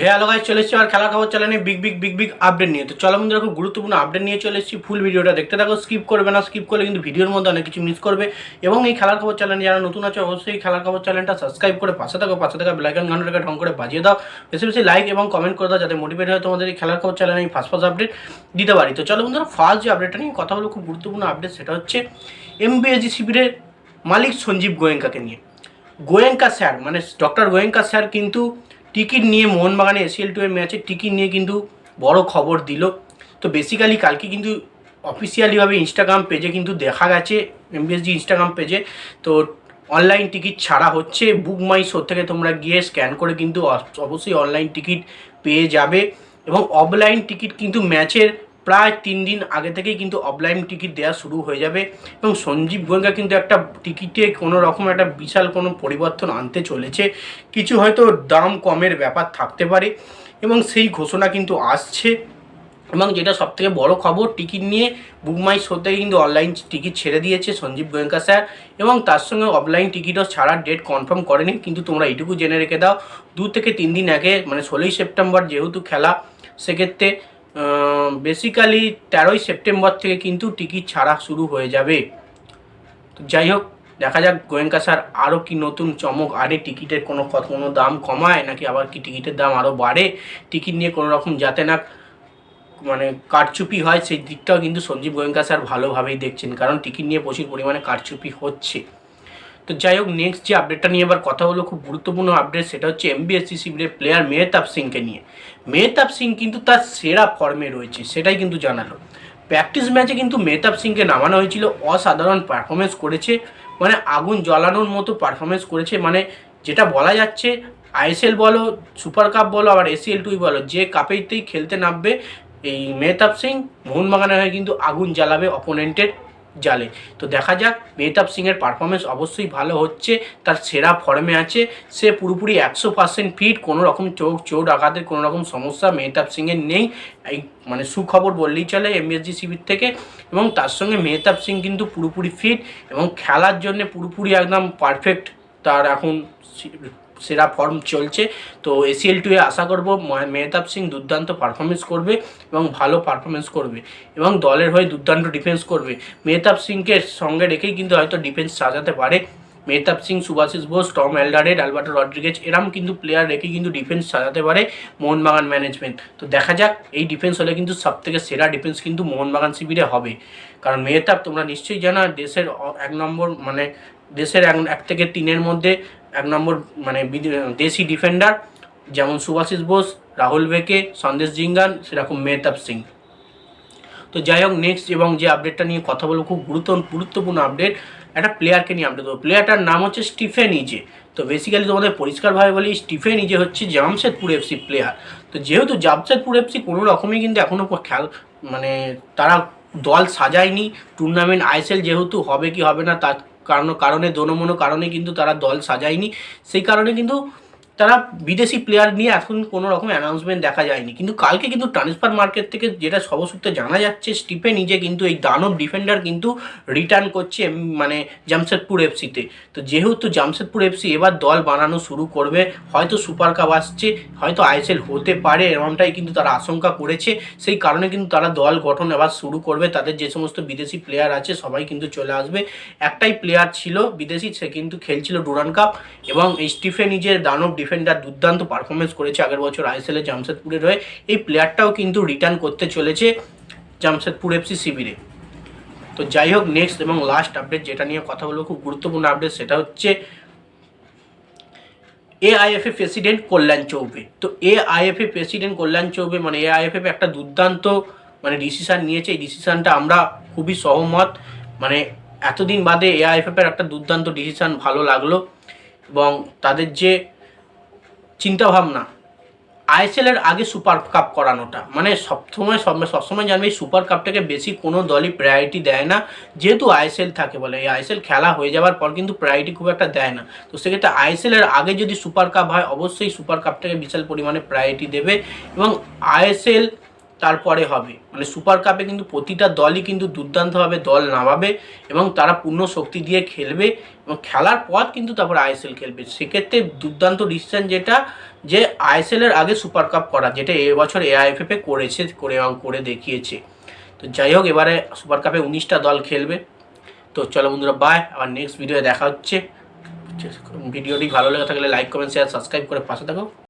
Hello guys চলে এসেছি আর খেলা খবর চ্যানেলে big big big big update নিয়ে। তো চলো বন্ধুরা, খুব গুরুত্বপূর্ণ আপডেট নিয়ে চলে এসেছি। ফুল ভিডিওটা দেখতে থাকো স্কিপ করবে না স্কিপ করলে কিন্তু ভিডিওর মধ্যে অনেক কিছু মিস করবে। এবং এই খেলার খবর চ্যানেলে যারা নতুন আছে, অবশ্যই খেলার খবর চ্যানেলটা সাবস্ক্রাইব করে পাশে থাকো, পাশে থাকা বেলাইকন ঘন্টাটাকে ঢং করে বাজিয়ে দাও। বেশি বেশি লাইক এবং কমেন্ট করে দাও, যাতে মোটিভেট হয় তোমাদের এই খেলার খবর চ্যানেলে আমি ফার্স্ট ফার্স্ট আপডেট দিতে পারি। তো চলো বন্ধুরা ফার্স্ট যে আপডেটটা নিয়ে কথা হলো খুব গুরুত্বপূর্ণ আপডেট সেটা হচ্ছে এমবিএসজি শিবিরের মালিক সঞ্জীব গোয়েঙ্কাকে নিয়ে। গোয়েঙ্কা স্যার মানে ডক্টর গোয়েঙ্কা স্যার কিন্তু টিকিট নিয়ে মোহনবাগানে এসিএল টু এর ম্যাচে টিকিট নিয়ে কিন্তু বড় খবর দিল। তো বেসিক্যালি কালকে কিন্তু অফিসিয়ালিভাবে ইনস্টাগ্রাম পেজে কিন্তু দেখা গেছে এমবিএসজি ইনস্টাগ্রাম পেজে তো অনলাইন টিকিট ছাড়া হচ্ছে। বুক মাই শো থেকে তোমরা গিয়ে স্ক্যান করে কিন্তু অবশ্যই অনলাইন টিকিট পেয়ে যাবে। এবং অফলাইন টিকিট কিন্তু ম্যাচের প্রায় তিন দিন আগে থেকেই কিন্তু অফলাইন টিকিট দেওয়া শুরু হয়ে যাবে এবং সঞ্জীব গোয়েঙ্কা কিন্তু একটা টিকিটে কোনো রকম একটা বিশাল কোনো পরিবর্তন আনতে চলেছে। কিছু হয়তো দাম কমের ব্যাপার থাকতে পারে এবং সেই ঘোষণা কিন্তু আসছে। এবং যেটা সব থেকে বড় খবর টিকিট নিয়ে বুকমাই শো থেকে কিন্তু অনলাইন টিকিট ছেড়ে দিয়েছে সঞ্জীব গোয়েঙ্কা স্যার এবং তার সঙ্গে অফলাইন টিকিটও ছাড়ার ডেট কনফার্ম করেনি। কিন্তু তোমরা এইটুকু জেনে রেখে দাও, দু থেকে তিন দিন আগে মানে ষোলোই সেপ্টেম্বর যেহেতু খেলা, সেক্ষেত্রে বেসিক্যালি তেরোই সেপ্টেম্বর থেকে কিন্তু টিকিট ছাড়া শুরু হয়ে যাবে। তো যাই হোক, দেখা যাক গোয়েঙ্কা স্যার আরও কি নতুন চমক আনে। টিকিটের কোনো কোনো দাম কমায় নাকি আবার কি টিকিটের দাম আরও বাড়ে? টিকিট নিয়ে কোনো রকম যাতে না মানে কারচুপি হয়, সেই দিকটাও কিন্তু সঞ্জীব গোয়েঙ্কা স্যার ভালোভাবেই দেখছেন। কারণ টিকিট নিয়ে প্রচুর পরিমাণে কারচুপি হচ্ছে। তো যাই হোক নেক্সট যে আপডেটটা নিয়ে এবার কথা হলো খুব গুরুত্বপূর্ণ আপডেট সেটা হচ্ছে এমবিএসসি শিবিরের প্লেয়ার মেহতাব সিংকে নিয়ে। মেহতাব সিং কিন্তু তার সেরা ফর্মে রয়েছে, সেটাই কিন্তু জানালো। প্র্যাকটিস ম্যাচে কিন্তু মেহতাব সিংকে নামানো হয়েছিল, অসাধারণ পারফরমেন্স করেছে মানে আগুন জ্বালানোর মতো পারফরমেন্স করেছে মানে যেটা বলা যাচ্ছে আইএসএল বলো সুপার কাপ বলো, আবার এসিএল টুই বলো, যে কাপেতেই খেলতে নামবে এই মেহতাব সিং, মোহনবাগানের হয়ে কিন্তু আগুন জ্বালাবে অপোনেন্টের জালে। তো দেখা যাক মেহতাব সিংয়ের পারফরমেন্স অবশ্যই ভালো হচ্ছে, তার সেরা ফর্মে আছে। সে পুরোপুরি একশো পার্সেন্ট ফিট কোনো রকম চোখ চোট আঘাতের কোনো রকম সমস্যা মেহতাব সিংয়ের নেই। এই মানে সুখবর বললেই চলে এমএসজি শিবির থেকে। এবং তার সঙ্গে মেহতাব সিং কিন্তু পুরোপুরি ফিট এবং খেলার জন্য পুরোপুরি একদম পারফেক্ট তার এখন সেরা ফর্ম চলছে। তো এসিএল টুয়ে আশা করব মেহতাব সিং দুর্দান্ত পারফরমেন্স করবে এবং ভালো পারফরমেন্স করবে এবং দলের হয়ে দুর্দান্ত ডিফেন্স করবে। মেহতাব সিংকে সঙ্গে রেখেই কিন্তু হয়তো ডিফেন্স সাজাতে পারে। Mehtab Singh Subhasish Bose, Tom Aldred, Alberto Rodriguez এরম কিন্তু প্লেয়ার রেখে কিন্তু ডিফেন্স সাজাতে পারে মোহনবাগান ম্যানেজমেন্ট তো দেখা যাক, এই ডিফেন্স হলে কিন্তু সব থেকে সেরা ডিফেন্স কিন্তু মোহনবাগান শিবিরে হবে। কারণ মেহতাব তোমরা নিশ্চয়ই জানো, দেশের এক নম্বর মানে দেশের এক এক থেকে তিনের মধ্যে এক নম্বর মানে দেশি ডিফেন্ডার যেমন সুভাশিস বোস, রাহুল বেকে, সন্দেশ জিঙ্গান, সেরকম মেহতাব সিং। তো যাই হোক নেক্সট এবং যে আপডেটটা নিয়ে কথা বলব, খুব গুরুত্ব গুরুত্বপূর্ণ আপডেট একটা প্লেয়ারকে নিয়ে আপডেট দেবো প্লেয়ারটার নাম হচ্ছে স্টিফেন ইজে। তো বেসিক্যালি তোমাদের পরিষ্কারভাবে বলি, স্টিফেন ইজে হচ্ছে জামশেদপুর এফসি প্লেয়ার তো যেহেতু জামশেদপুর এফসি কোনো রকমই কিন্তু এখনও খেল মানে তারা দল সাজায়নি। টুর্নামেন্ট আইএসএল যেহেতু হবে কি হবে না, তার কারণ কারণে দোনমনো কারণে কিন্তু তারা দল সাজায়নি। সেই কারণে কিন্তু তারা বিদেশি প্লেয়ার নিয়ে এখন কোনো রকম অ্যানাউন্সমেন্ট দেখা যায়নি। কিন্তু কালকে কিন্তু ট্রান্সফার মার্কেট থেকে যেটা সবসূত্রে জানা যাচ্ছে স্টিফেন নিজে কিন্তু এই দানব ডিফেন্ডার কিন্তু রিটার্ন করছে মানে জামশেদপুর এফসিতে। তো যেহেতু জামশেদপুর এফসি এবার দল বানানো শুরু করবে, হয়তো সুপার কাপ আসছে, হয়তো আইএসএল হতে পারে, এরকমটাই কিন্তু তারা আশঙ্কা করেছে। সেই কারণে কিন্তু তারা দল গঠন এবার শুরু করবে। তাদের যে সমস্ত বিদেশি প্লেয়ার আছে, সবাই কিন্তু চলে আসবে। একটাই প্লেয়ার ছিল বিদেশি, সে কিন্তু খেলছিল ডুরান কাপ এবং এই স্টিফে নিজের দানব ডিফেন্ডার দুর্দান্ত পারফরমেন্স করেছে আগের বছর আইএসএল জামশেদপুরের হয়ে। এই প্লেয়ারটাও কিন্তু রিটার্ন করতে চলেছে জামশেদপুর এফসি শিবিরে। তো যাই হোক নেক্সট এবং লাস্ট আপডেট যেটা নিয়ে কথা বলব, খুব গুরুত্বপূর্ণ আপডেট সেটা হচ্ছে এআইএফএ প্রেসিডেন্ট কল্যাণ চৌবে। তো এআইএফএ প্রেসিডেন্ট কল্যাণ চৌবে মানে এআইএফএফ একটা দুর্দান্ত মানে ডিসিশন নিয়েছে। এই ডিসিশনটা আমরা খুবই সহমত। মানে এতদিন বাদে এআইএফএফ এর একটা দুর্দান্ত ডিসিশন ভালো লাগল এবং তাদের যে চিন্তাভাবনা। আইএসএল এর আগে সুপার কাপ করানোটা। মানে সবসময় সব সবসময় জানবে এই সুপার কাপটাকে বেশি কোনো দলই প্রায়োরিটি দেয় না। যেহেতু আইএসএল থাকে বলে। এই আইএসএল খেলা হয়ে যাওয়ার পর কিন্তু প্রায়োরিটি খুব একটা দেয় না। তো সেক্ষেত্রে আইএসএল এর আগে যদি সুপার কাপ হয়, অবশ্যই সুপার কাপটাকে বিশাল পরিমাণে প্রায়োরিটি দেবে। এবং আইএসএল তারপরে হবে। মানে সুপার কাপে কিন্তু প্রতিটা দলই কিন্তু দুর্দান্তভাবে দল নামাবে এবং তারা পূর্ণ শক্তি দিয়ে খেলবে এবং খেলার পর কিন্তু তারপরে আইএসএল খেলবে। সেক্ষেত্রে দুর্দান্ত ডিসিশন যেটা যে আইএসএল এর আগে সুপার কাপ করা, যেটা এবছর এআইএফএফ করেছে, করে এবং করে দেখিয়েছে। তো যাই হোক, এবারে সুপার কাপে উনিশটা দল খেলবে। তো চলো বন্ধুরা বাই আবার নেক্সট ভিডিও দেখা হচ্ছে। ভিডিওটি ভালো লেগে থাকলে লাইক কমেন্ট শেয়ার সাবস্ক্রাইব করে পাশে থাকো।